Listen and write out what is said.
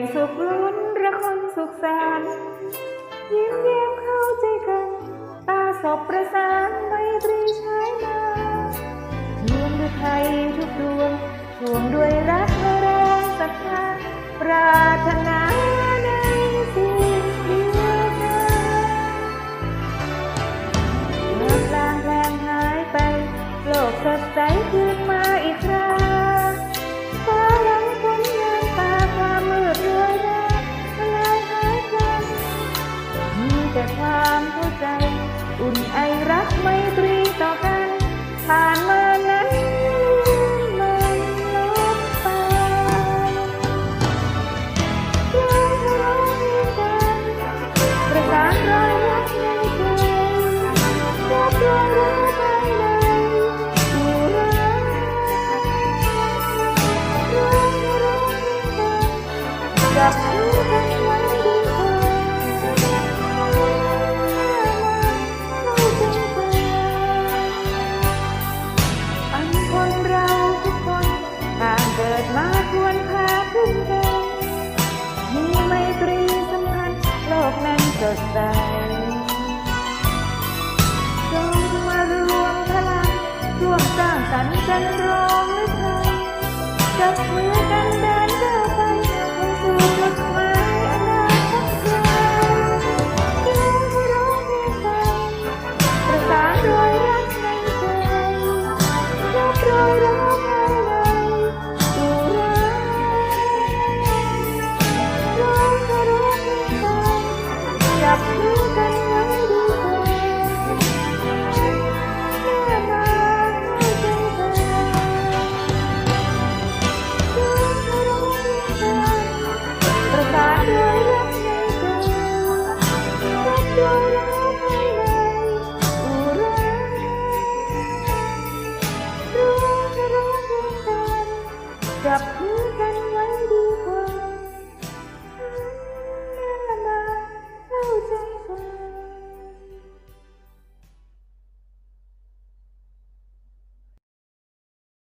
มสุขลุ้นระคนสุขสารยิ้มเย้มเข้าใจกัน ตาสบประสานไมตรีชายมาดวงไทยทุกดวงทวงด้วยรักและแรงศรัทธาปรารถนา รื่นเริมีไมตรีสัมพันธ์โลกนั้นสดใสจงมารวมพลังร่วมสร้างสรรค์กันรองหรือไทยจับมือกัน